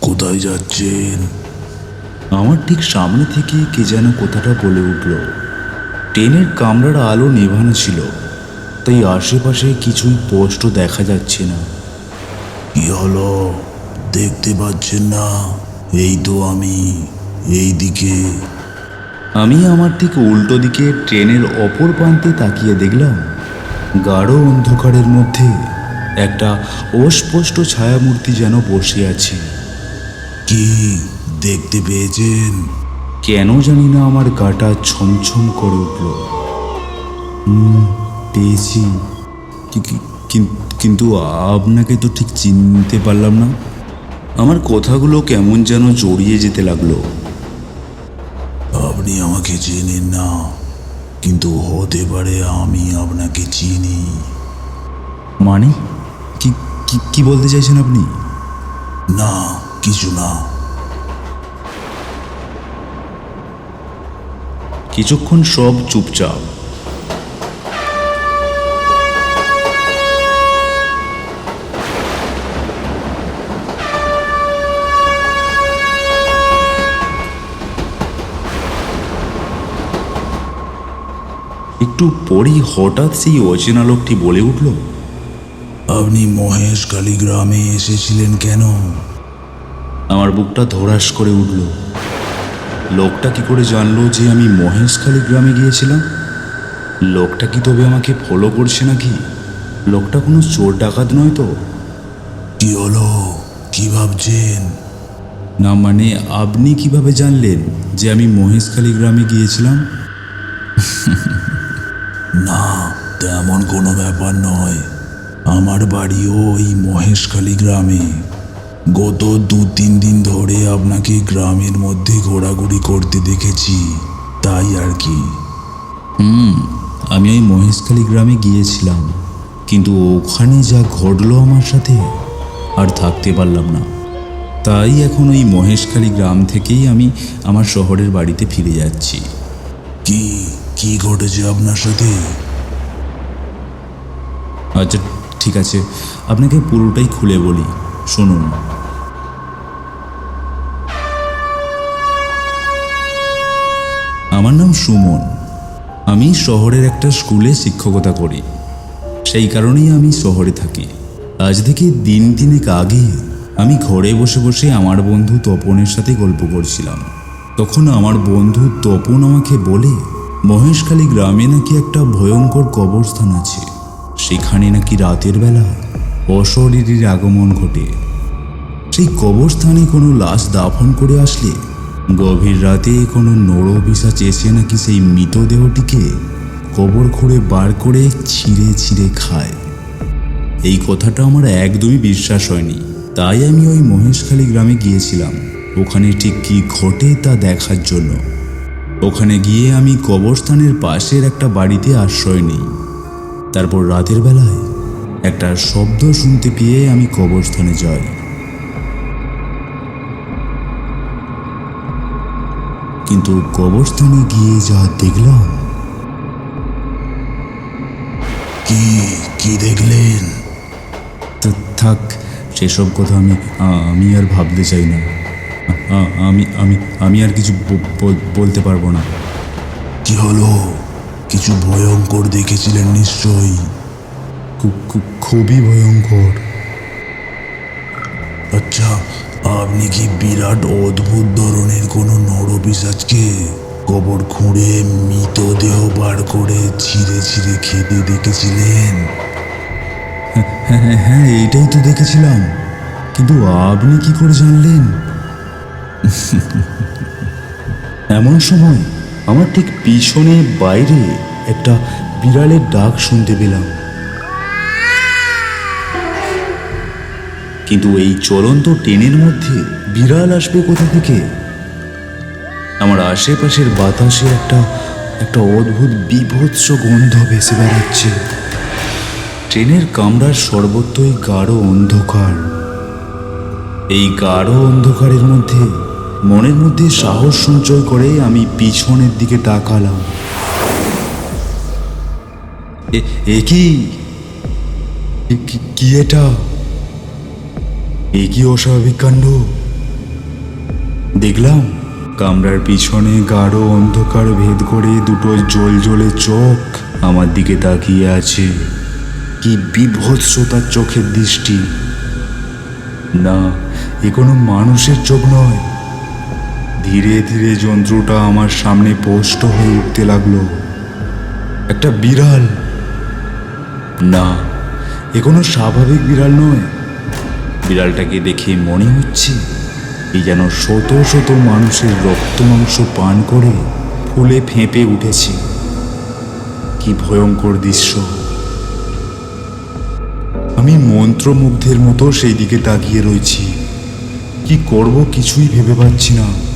কোথায় যাচ্ছেন? আমার ঠিক সামনে থেকে কে যেন কথাটা বলে উঠল। ট্রেনের কামরার আলো নেভানো ছিল তাই আশেপাশে কিছুই স্পষ্ট দেখা যাচ্ছে না। কি হলো? দেখতে পাচ্ছেন না? এই তো আমি এই দিকে। আমি আমার ঠিক উল্টো দিকে ট্রেনের অপর প্রান্তে তাকিয়ে দেখলাম গাঢ় অন্ধকারের মধ্যে একটা অস্পষ্ট ছায়ামূর্তি যেন বসে আছে। কি দেখতে পেয়েছেন? কেন জানি না আমার গাটা ছমছম করে উঠল। হুম, পেয়েছি। কিন্তু আপনাকে তো ঠিক চিনতে পারলাম না। আমার কথাগুলো কেমন যেন জড়িয়ে যেতে লাগল। আপনি আমাকে চেনেন না কিন্তু হতে পারে আমি আপনাকে চিনি। মানে? কি বলতে চাইছেন আপনি? না কিছু না। কিছুক্ষণ সব চুপচাপ। একটু পরই হঠাৎ সেই অচেনা লোকটি বলে উঠল আপনি মহেশখালী গ্রামে এসেছিলেন কেন? আমার বুকটা ধরাস করে উঠল। লোকটা কি করে জানলো যে আমি মহেশখালী গ্রামে গিয়েছিলাম? লোকটা কি তবে আমাকে ফলো করছে নাকি? লোকটা কোনো চোর ডাকাত নয় তো? কি হলো? কি ভাবছেন? না মানে আপনি কীভাবে জানলেন যে আমি মহেশখালী গ্রামে গিয়েছিলাম? না তেমন কোনো ব্যাপার নয়। আমার বাড়িও ওই মহেশখালী গ্রামে। গত দু তিন দিন ধরে আপনাকে গ্রামের মধ্যে ঘোরাঘুরি করতে দেখেছি। তাই আর কি। হুম আমি ওই মহেশখালী গ্রামে গিয়েছিলাম। কিন্তু ওখানে যা ঘটলো আমার সাথে আর থাকতে পারলাম না। তাই এখন ওই মহেশখালী গ্রাম থেকেই আমি আমার শহরের বাড়িতে ফিরে যাচ্ছি। কি কি ঘটেছে আপনার সাথে? আচ্ছা ঠিক আছে, আপনাকে পুরোটাই খুলে বলি, শুনুন। আমার নাম সুমন। আমি শহরের একটা স্কুলে শিক্ষকতা করি। সেই কারণেই আমি শহরে থাকি। আজ থেকে দিন তিনেক আগে আমি ঘরে বসে বসে আমার বন্ধু তপনের সাথে গল্প করছিলাম। তখন আমার বন্ধু তপন আমাকে বলে, মহেশখালী গ্রামে নাকি একটা ভয়ঙ্কর কবরস্থান আছে। সেখানে নাকি রাতের বেলা অশরীরীর আগমন ঘটে। সেই কবরস্থানে কোনো লাশ দাফন করে আসলে গভীর রাতে কোনো নড়ো পিসাচ এসে নাকি সেই মৃতদেহটিকে কবর খুঁড়ে বার করে ছিঁড়ে ছিঁড়ে খায়। এই কথাটা আমার একদমই বিশ্বাস হয়নি। তাই আমি ওই মহেশখালী গ্রামে গিয়েছিলাম। ওখানে ঠিক কী ঘটে তা দেখার জন্য। ওখানে গিয়ে আমি কবরস্থানের পাশের একটা বাড়িতে আশ্রয় নিই। তারপর রাতের বেলায় একটা শব্দ শুনতে পেয়ে আমি কবরস্থানে যাই। কিন্তু কবরস্থানে গিয়ে যা দেখলাম কি কি দেখলেন? থাক সেসব কথা আমি আমি আর ভাবতে চাই না। আমি আমি আমি আর কিছু বল- বলতে পারব না। কি হলো? কিছু ভয়ঙ্কর দেখেছিলেন নিশ্চয়ই। খুবই ভয়ঙ্কর। আচ্ছা আপনি কি বিরাট অদ্ভুত ধরনের কোনো নরপিসাজকে কবর খুঁড়ে মৃতদেহ বার করে ছিঁড়ে ছিঁড়ে খেতে দেখেছিলেন? হ্যাঁ হ্যাঁ হ্যাঁ এইটাই তো দেখেছিলাম। কিন্তু আপনি কি করে জানলেন? এমন সময় আমার ঠিক পিছনে বাইরে একটা বিড়ালের ডাক শুনতে পেলাম। কিন্তু এই চলন্ত ট্রেনের মধ্যে বিড়াল আসবে কোথা থেকে? আমার আশেপাশের বাতাসে একটা একটা অদ্ভুত বিভৎস গন্ধ ভেসে বেড়াচ্ছে। ট্রেনের কামরার সর্বত্রই গাঢ় অন্ধকার। এই গাঢ় অন্ধকারের মধ্যে মনের মধ্যে সাহস সঞ্চয় করে আমি পিছনের দিকে তাকালাম। এ- কি- কি এটা? এ কি অস্বাভাবিক কাণ্ড? দেখলাম কামরার পিছনে গাঢ় অন্ধকার ভেদ করে দুটো জল জলে চোখ আমার দিকে তাকিয়ে আছে। কি বিভৎসতার চোখের দৃষ্টি। না, এ কোনো মানুষের চোখ নয়। ধীরে ধীরে যন্ত্রটা আমার সামনে স্পষ্ট হয়ে উঠতে লাগল। একটা বিড়াল। না, এ কোনো স্বাভাবিক বিড়াল নয়। বিড়ালটাকে দেখে মনে হচ্ছে এই যেন শত শত মানুষের রক্ত মাংস পান করে ফুলে ফেঁপে উঠেছে। কি ভয়ঙ্কর দৃশ্য। আমি মন্ত্রমুগ্ধের মতো সেই দিকে তাকিয়ে রয়েছি। কি করব কিছুই ভেবে পাচ্ছি না।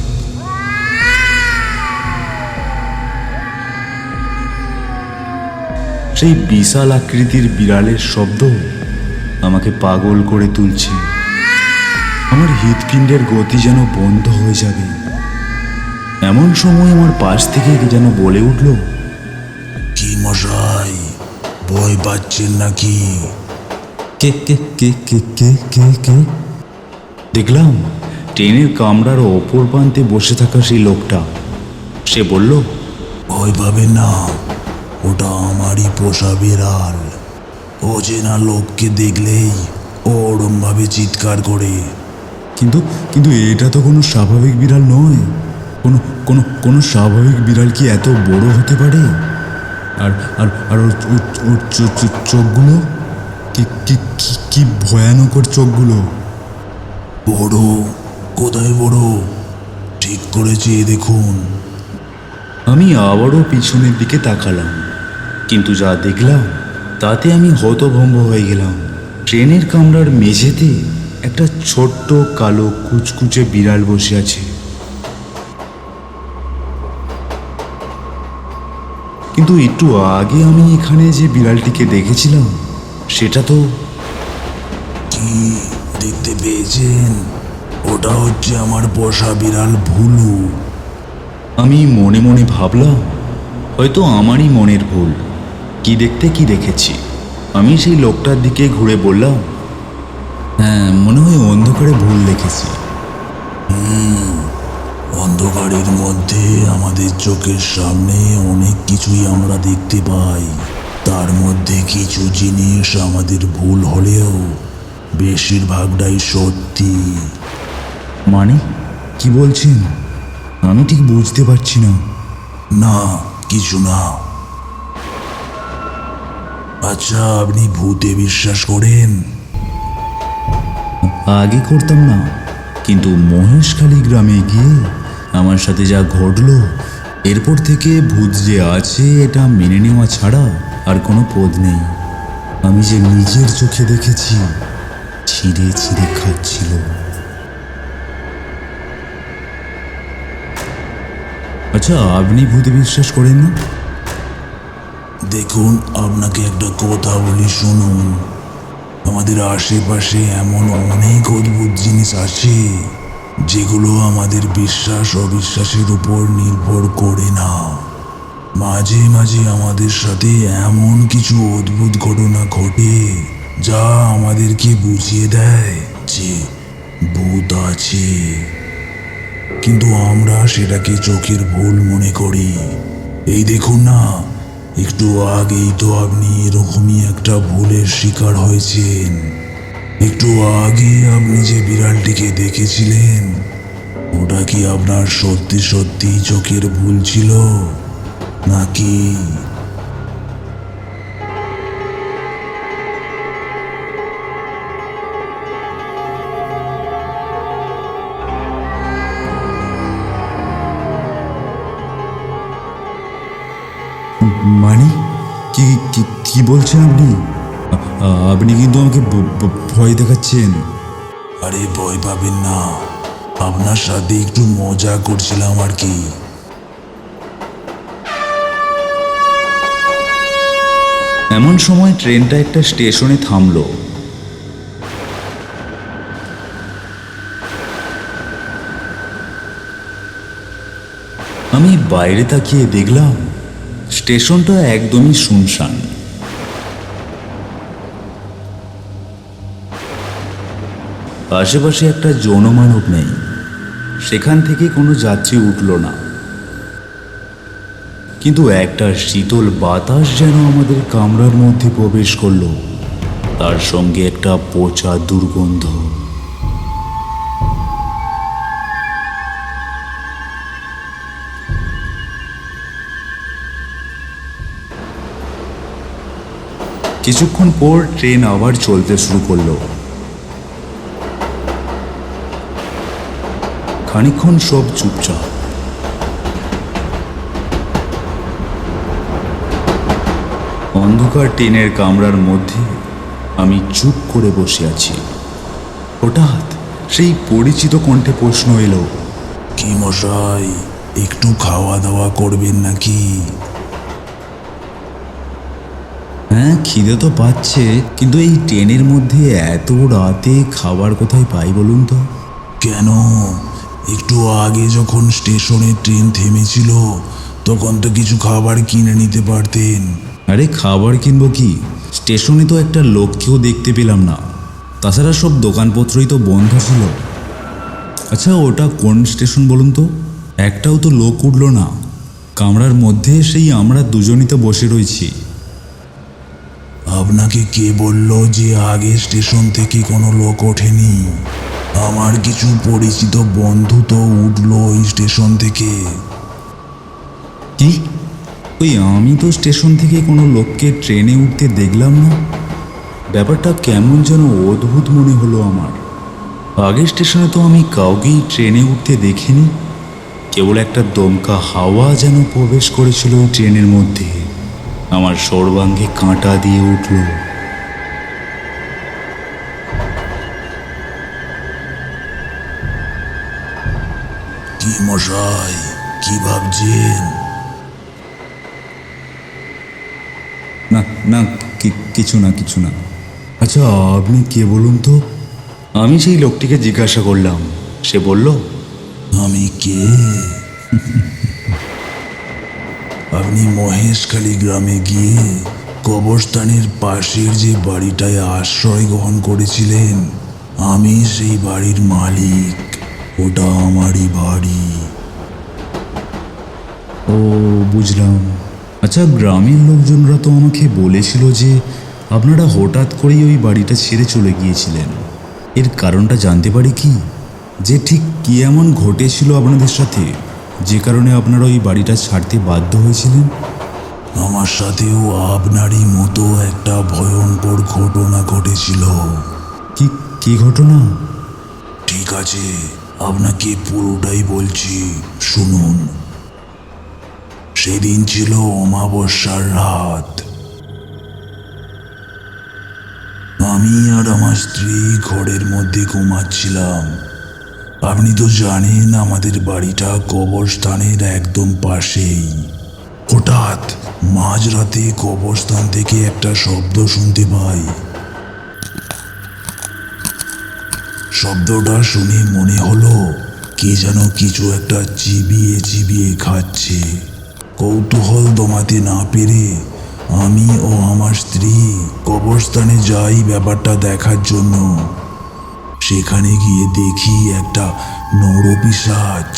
সেই বিশাল আকৃতির বিড়ালের শব্দ আমাকে পাগল করে তুলছে। আমার হৃৎপিণ্ডের গতি যেন বন্ধ হয়ে যাবে। এমন সময় আমার পাশ থেকে যেন বলে উঠল, কি মশাই, ভয় পাচ্ছেন নাকি? কে কে কে কে কে কে কে? দেখলাম ট্রেনের কামরার অপর প্রান্তে বসে থাকা সেই লোকটা। সে বলল, ভয় পাবেন না ওটা আমারই পোষা বিড়াল। অচেনা লোককে দেখলেই ওরমভাবে চিৎকার করে। কিন্তু কিন্তু এটা তো কোনো স্বাভাবিক বিড়াল নয়। কোনো কোনো কোনো স্বাভাবিক বিড়াল কি এত বড় হতে পারে? আর আর আর ওর চোখগুলো? কি কি, কি- ভয়ানকর চোখগুলো? বড়? কোথায় বড়? ঠিক করে চেয়ে দেখুন। আমি আবারও পিছনের দিকে তাকালাম। কিন্তু যা দেখলাম, তাতে আমি হতভম্ব হয়ে গেলাম। ট্রেনের কামরার মেঝেতে একটা ছোট্ট কালো কুচকুচে বিড়াল বসে আছে। কিন্তু একটু আগে আমি এখানে যে বিড়ালটিকে দেখেছিলাম, সেটা তো কি দেখতে পেয়েছেন? ওটা হচ্ছে আমার পোষা বিড়াল ভুলু। আমি মনে মনে ভাবলাম, হয়তো আমারই মনের ভুল। কি দেখতে কি দেখেছি? আমি সেই লোকটার দিকে ঘুরে বললাম হ্যাঁ মনে হয় অন্ধকারে ভুল দেখেছি। অন্ধকারের মধ্যে আমাদের চোখের সামনে অনেক কিছুই আমরা দেখতে পাই। তার মধ্যে কিছু জিনিস আমাদের ভুল হলেও বেশিরভাগটাই সত্যি। মানে? কি বলছেন? আমি ঠিক বুঝতে পারছি না। না কিছু না। আচ্ছা আপনি ভূতে বিশ্বাস করেন? আগে করতাম না, কিন্তু মহেশখালী গ্রামে গিয়ে আমার সাথে যা ঘটলো, এরপর থেকে ভূত যে আছে, এটা মেনে নেওয়া ছাড়া আর কোনো পদ নেই। আমি যে নিজের চোখে দেখেছি, ছিঁড়ে ছিঁড়ে খাচ্ছিল। আচ্ছা আপনি ভূতে বিশ্বাস করেন না? দেখুন, আপনাকে একটা কথা বলি, শুনুন। আমাদের আশেপাশে এমন অনেক অদ্ভুত জিনিস আছে, যেগুলো আমাদের বিশ্বাস, অবিশ্বাসের উপর নির্ভর করে না। মাঝে মাঝে আমাদের সাথে এমন কিছু অদ্ভুত ঘটনা ঘটে, যা আমাদেরকে বুঝিয়ে দেয় যে ভূত আছে। কিন্তু আমরা সেটাকে চোখের ভুল মনে করি। এই দেখুন না একটু আগেই তো আপনি এরকমই একটা ভুলের শিকার হয়েছেন। একটু আগে আপনি যে বিড়ালটিকে দেখেছিলেন, ওটা কি আপনার সত্যি সত্যি চোখের ভুল ছিল? নাকি মানে? কি কি কি বলছেন আপনি? আপনি কিন্তু আমাকে ভয় দেখাচ্ছেন। আরে ভয় পাবেন না। আপনার সাথে একটু মজা করছিলাম আর কি। এমন সময় ট্রেনটা একটা স্টেশনে থামলো। আমি বাইরে তাকিয়ে দেখলাম স্টেশনটা একদমই শুনশান। আশেপাশে একটা জনমানব নেই। সেখান থেকে কোনো যাত্রী উঠল না। কিন্তু একটা শীতল বাতাস যেন আমাদের কামরার মধ্যে প্রবেশ করল। তার সঙ্গে একটা পচা দুর্গন্ধ। কিছুক্ষণ পর ট্রেন আবার চলতে শুরু করল। খানিকক্ষণ সব চুপচাপ। অন্ধকার ট্রেনের কামরার মধ্যে আমি চুপ করে বসে আছি। হঠাৎ সেই পরিচিত কণ্ঠে প্রশ্ন এলো, কি মশাই, একটু খাওয়া দাওয়া করবেন নাকি? হ্যাঁ খিদে তো পাচ্ছে কিন্তু এই ট্রেনের মধ্যে এত রাতে খাবার কোথায় পাই বলুন তো? কেন? একটু আগে যখন স্টেশনে ট্রেন থেমেছিল তখন তো কিছু খাবার কিনে নিতে পারতেন। আরে খাবার কিনবো কি? স্টেশনে তো একটা লোককেও দেখতে পেলাম না। তাছাড়া সব দোকানপত্রই তো বন্ধ ছিল। আচ্ছা ওটা কোন স্টেশন বলুন তো? একটাও তো লোক উঠল না। কামরার মধ্যে সেই আমরা দুজনই তো বসে রয়েছি। আপনাকে কে বলল যে আগে স্টেশন থেকে কোনো লোক ওঠেনি? আমার কিছু পরিচিত বন্ধু তো উঠল ওই স্টেশন থেকে। কি? ওই আমি তো স্টেশন থেকে কোনো লোককে ট্রেনে উঠতে দেখলাম না। ব্যাপারটা কেমন যেন অদ্ভুত মনে হলো আমার। আগের স্টেশনে তো আমি কাউকেই ট্রেনে উঠতে দেখিনি। কেবল একটা দমকা হাওয়া যেন প্রবেশ করেছিল ট্রেনের মধ্যে। আমার সর্বাঙ্গে কাঁটা দিয়ে উঠল। কি মশাই কি ভাবছেন? না না কি- কিছু না কিছু না। আচ্ছা আপনি কে বলুন তো? আমি সেই লোকটিকে জিজ্ঞাসা করলাম। সে বলল আমি কে? আপনি মহেশখালী গ্রামে গিয়ে কবরস্থানের পাশের যে বাড়িটায় আশ্রয় গ্রহণ করেছিলেন, আমি সেই বাড়ির মালিক। ওটা আমারই বাড়ি। ও, বুঝলাম। আচ্ছা গ্রামের লোকজনরা তো আমাকে বলেছিল যে আপনারা হঠাৎ করেই ওই বাড়িটা ছেড়ে চলে গিয়েছিলেন। এর কারণটা জানতে পারি কি? যে ঠিক কী এমন ঘটেছিল আপনাদের সাথে? যে কারণে আপনারা ওই বাড়িটা ছাড়তে বাধ্য হয়েছিলেন? আমার সাথেও আপনারই মতো একটা ভয়ঙ্কর ঘটনা ঘটেছিল। কি কি ঘটনা? ঠিক আছে আপনাকে পুরোটাই বলছি শুনুন। সেদিন ছিল অমাবস্যার রাত। আমি আর আমার স্ত্রী ঘরের মধ্যে ঘুমাচ্ছিলাম। আপনি তো জানেন আমাদের বাড়িটা কবরস্থানের একদম পাশেই। হঠাৎ মাঝরাতে কবরস্থান থেকে একটা শব্দ শুনতে পাই। শব্দটা শুনে মনে হলো কে যেন কিছু একটা চিবিয়ে চিবিয়ে খাচ্ছে। কৌতূহল দমাতে না পেরে আমি ও আমার স্ত্রী কবরস্থানে যাই ব্যাপারটা দেখার জন্য। সেখানে গিয়ে দেখি একটা নরপিসাজ।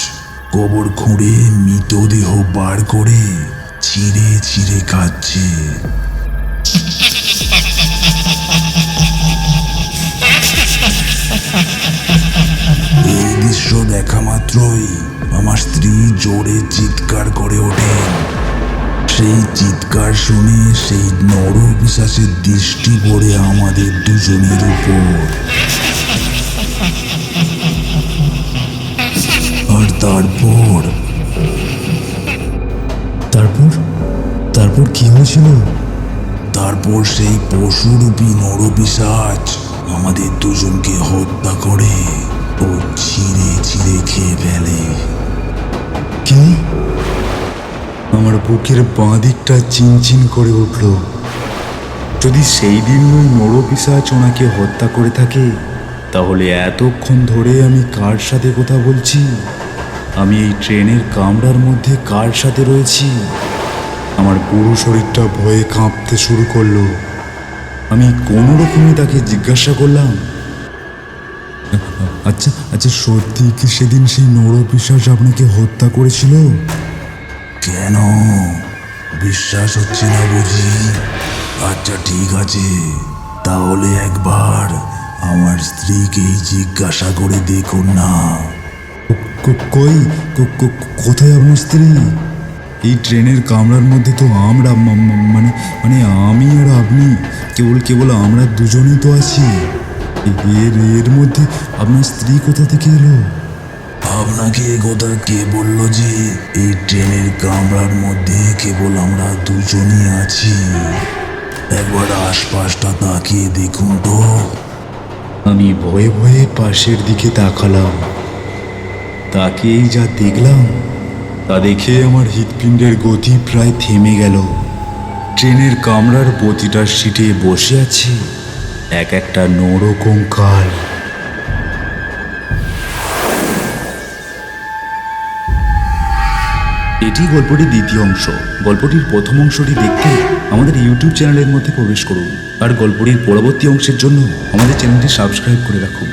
কবর খুঁড়ে মৃতদেহ বার করে ছিঁড়ে ছিঁড়ে খাচ্ছে এই দৃশ্য দেখা মাত্রই আমার স্ত্রী জোরে চিৎকার করে ওঠে। সেই চিৎকার শুনে সেই নর পিশাচের দৃষ্টি পড়ে আমাদের দুজনের উপর। তারপর? তারপর? তারপর কি হয়েছিল? তারপর সেই পশুরূপী নরপিসাচ আমাদের দুজনকে হত্যা করে ও ছিঁড়ে ছিঁড়ে খেয়ে ফেলে। কি? আমার বুকের বাঁ দিকটা চিনচিন করে উঠল। যদি সেই দিন ওই নরপিসাচ ওনাকে হত্যা করে থাকে, তাহলে এতক্ষণ ধরে আমি কার সাথে কথা বলছি? আমি এই ট্রেনের কামরার মধ্যে কার সাথে রয়েছি? আমার পুরো শরীরটা ভয়ে কাঁপতে শুরু করল। আমি কোনো রকমে তাকে জিজ্ঞাসা করলাম আচ্ছা আচ্ছা সত্যি কি সেদিন সেই নরপিশাচ আপনাকে হত্যা করেছিল? কেন? বিশ্বাস হচ্ছে না বুঝি। আচ্ছা ঠিক আছে। তাহলে একবার আমার স্ত্রীকেই জিজ্ঞাসা করে দেখুন না। কই? কোথায় আপনার স্ত্রী? এই ট্রেনের কামরার মধ্যে তো আমরা মানে মানে আমি আর আপনি কেবল কেবল আমরা দুজনেই তো আছি। এর এর মধ্যে আপনার স্ত্রী কোথা থেকে এলো? আপনাকে এ কথা কে বলল যে এই ট্রেনের কামরার মধ্যে কেবল আমরা দুজনই আছি? একবার আশপাশটা তাকিয়ে দেখুন তো। আমি ভয়ে ভয়ে পাশের দিকে তাকালাম। তাকিয়েই যা দেখলাম, তা দেখে আমার হৃৎপিণ্ডের গতি প্রায় থেমে গেল। ট্রেনের কামরার প্রতিটা সিটে বসে আছে এক একটা নরো কঙ্কাল এটি গল্পটির দ্বিতীয় অংশ। গল্পটির প্রথম অংশটি দেখতে আমাদের ইউটিউব চ্যানেলের মধ্যে প্রবেশ করুন। আর গল্পটির পরবর্তী অংশের জন্য আমাদের চ্যানেলটি সাবস্ক্রাইব করে রাখুন।